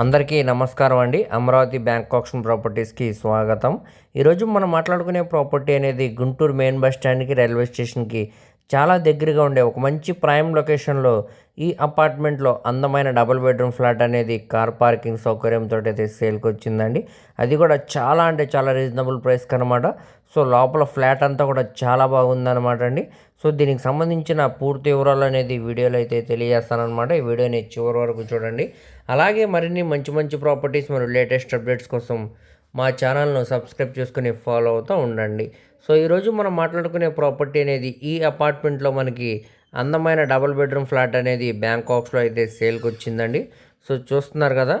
అందరికీ నమస్కారం అండి. అమరావతి బ్యాంక్ కాక్షన్ ప్రాపర్టీస్కి స్వాగతం. ఈరోజు మనం మాట్లాడుకునే ప్రాపర్టీ అనేది గుంటూరు మెయిన్ బస్ స్టాండ్కి రైల్వే స్టేషన్కి చాలా దగ్గరగా ఉండే ఒక మంచి ప్రైమ్ లొకేషన్లో ఈ అపార్ట్మెంట్లో అందమైన డబుల్ బెడ్రూమ్ ఫ్లాట్ అనేది కార్ పార్కింగ్ సౌకర్యంతో అయితే సేల్కి వచ్చిందండి అది కూడా చాలా అంటే చాలా రీజనబుల్ ప్రైస్కి అనమాట సో లోపల ఫ్లాట్ అంతా కూడా చాలా బాగుందన్నమాట అండి. సో దీనికి సంబంధించిన పూర్తి వివరాలు అనేది వీడియోలో అయితే తెలియజేస్తానమాట ఈ వీడియోని చివరి వరకు చూడండి. అలాగే మరిన్ని మంచి మంచి ప్రాపర్టీస్ మరియు లేటెస్ట్ అప్డేట్స్ కోసం మా ఛానల్ను సబ్స్క్రైబ్ చేసుకుని ఫాలో అవుతూ ఉండండి. సో ఈరోజు మనం మాట్లాడుకునే ప్రాపర్టీ అనేది ఈ అపార్ట్మెంట్లో మనకి అందమైన డబుల్ బెడ్రూమ్ ఫ్లాట్ అనేది బ్యాంకాక్స్లో అయితే సేల్కి వచ్చిందండి. సో చూస్తున్నారు కదా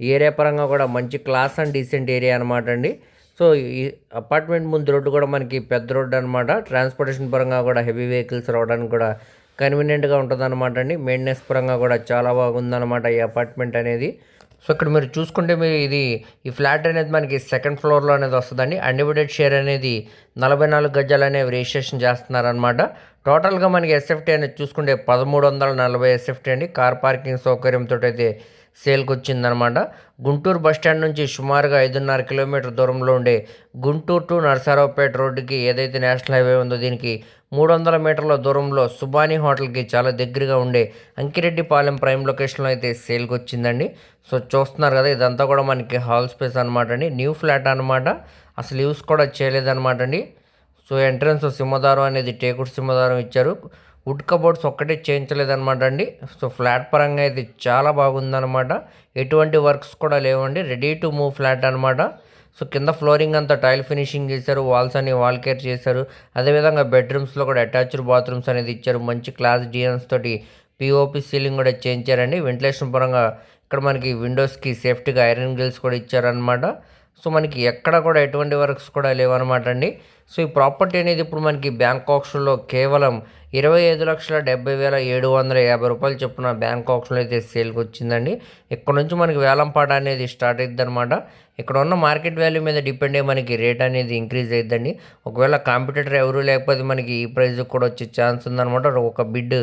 ఏరియా పరంగా కూడా మంచి క్లాస్ అండ్ డీసెంట్ ఏరియా అనమాట అండి. సో ఈ అపార్ట్మెంట్ ముందు రోడ్డు కూడా మనకి పెద్ద రోడ్డు అనమాట ట్రాన్స్పోర్టేషన్ పరంగా కూడా హెవీ వెహికల్స్ రావడానికి కూడా కన్వీనియంట్గా ఉంటుంది అనమాట అండి. మెయింటెనెన్స్ పరంగా కూడా చాలా బాగుందన్నమాట ఈ అపార్ట్మెంట్ అనేది. సో ఇక్కడ మీరు చూసుకుంటే మీరు ఇది ఈ ఫ్లాట్ అనేది మనకి సెకండ్ ఫ్లోర్లో అనేది వస్తుందండి. అన్డివిడెడ్ షేర్ అనేది నలభై నాలుగు గజాలు అనేవి రిజిస్ట్రేషన్ చేస్తున్నారనమాట టోటల్గా మనకి ఎస్ఎఫ్టీ అనేది చూసుకుంటే పదమూడు వందల నలభై ఎస్ఎఫ్టీ అండి. కార్ పార్కింగ్ సౌకర్యంతో అయితే సేల్కి వచ్చిందనమాట గుంటూరు బస్టాండ్ నుంచి సుమారుగా ఐదున్నర కిలోమీటర్ దూరంలో ఉండే గుంటూరు టు నర్సారావుపేట రోడ్డుకి ఏదైతే నేషనల్ హైవే ఉందో దీనికి మూడు వందల మీటర్ల దూరంలో సుబానీ హోటల్కి చాలా దగ్గరగా ఉండే అంకిరెడ్డిపాలెం ప్రైమ్ లొకేషన్లో అయితే సేల్కి వచ్చిందండి సో చూస్తున్నారు కదా ఇదంతా కూడా మనకి హాల్ స్పేస్ అనమాట అండి న్యూ ఫ్లాట్ అనమాట అసలు యూస్ కూడా చేయలేదన్నమాట అండి సో ఎంట్రన్స్ సింహదారం అనేది టేకుడు సింహదారం ఇచ్చారు. వుడ్ కబోర్డ్స్ ఒక్కటే చేయించలేదన్నమాట అండి సో ఫ్లాట్ పరంగా అయితే చాలా బాగుందన్నమాట. ఎటువంటి వర్క్స్ కూడా లేవండి. రెడీ టు మూవ్ ఫ్లాట్ అనమాట సో కింద ఫ్లోరింగ్ అంతా టైల్ ఫినిషింగ్ చేశారు వాల్స్ అన్ని వాల్ కేర్ చేశారు. అదేవిధంగా బెడ్రూమ్స్లో కూడా అటాచ్డ్ బాత్రూమ్స్ అనేది ఇచ్చారు. మంచి క్లాస్ డిజైన్స్ తోటి పిఓపి సీలింగ్ కూడా చేయించారండి వెంటిలేషన్ పరంగా ఇక్కడ మనకి విండోస్కి సేఫ్టీగా ఐరన్ గ్రిల్స్ కూడా ఇచ్చారనమాట సో మనకి ఎక్కడ కూడా ఎటువంటి వర్క్స్ కూడా లేవన్నమాట అండి. సో ఈ ప్రాపర్టీ అనేది ఇప్పుడు మనకి బ్యాంక్ ఆక్షన్లో కేవలం ఇరవై ఐదు లక్షల డెబ్బై వేల ఏడు వందల యాభై రూపాయలు చొప్పున బ్యాంక్ ఆక్షన్లో అయితే సేల్కి వచ్చిందండి. ఇక్కడ నుంచి మనకి వేలంపాట అనేది స్టార్ట్ అవుతుంది అనమాట ఇక్కడ ఉన్న మార్కెట్ వాల్యూ మీద డిపెండ్ అయ్యి మనకి రేట్ అనేది ఇంక్రీజ్ అవుతుందండి ఒకవేళ కాంపిటేటర్ ఎవరు లేకపోతే మనకి ఈ ప్రైస్ కూడా వచ్చే ఛాన్స్ ఉందన్నమాట. ఒక బిడ్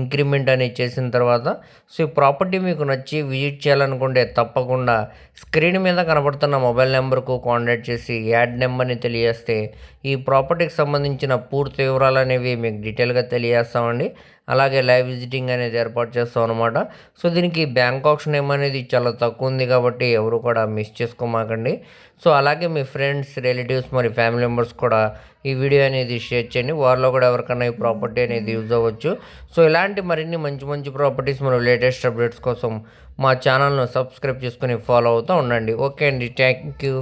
ఇంక్రిమెంట్ అనేది చేసిన తర్వాత. సో ఈ ప్రాపర్టీ మీకు నచ్చి విజిట్ చేయాలనుకుంటే తప్పకుండా స్క్రీన్ మీద కనబడుతున్న మొబైల్ నెంబర్కు కాంటాక్ట్ చేసి యాడ్ నెంబర్ని తెలియజేస్తే ఈ ప్రాపర్టీకి సంబంధించిన పూర్తి వివరాలు అనేవి మీకు డీటెయిల్గా తెలియజేస్తామండి. అలాగే లైవ్ విజిటింగ్ అనేది ఏర్పాటు చేస్తాం అనమాట సో దీనికి బ్యాంక్ ఆప్షన్ ఏమనేది చాలా తక్కువ ఉంది కాబట్టి ఎవరు కూడా మిస్ చేసుకోమాకండి. సో అలాగే మీ ఫ్రెండ్స్ రిలేటివ్స్ మరి ఫ్యామిలీ మెంబర్స్ కూడా ఈ వీడియో అనేది షేర్ చేయండి. వారిలో కూడా ఎవరికైనా ఈ ప్రాపర్టీ అనేది యూజ్ అవ్వచ్చు. సో ఇలాంటి మరిన్ని మంచి మంచి ప్రాపర్టీస్ మరియు లేటెస్ట్ అప్డేట్స్ కోసం మా ఛానల్ను సబ్స్క్రైబ్ చేసుకుని ఫాలో అవుతూ ఉండండి. ఓకే అండి. Thank you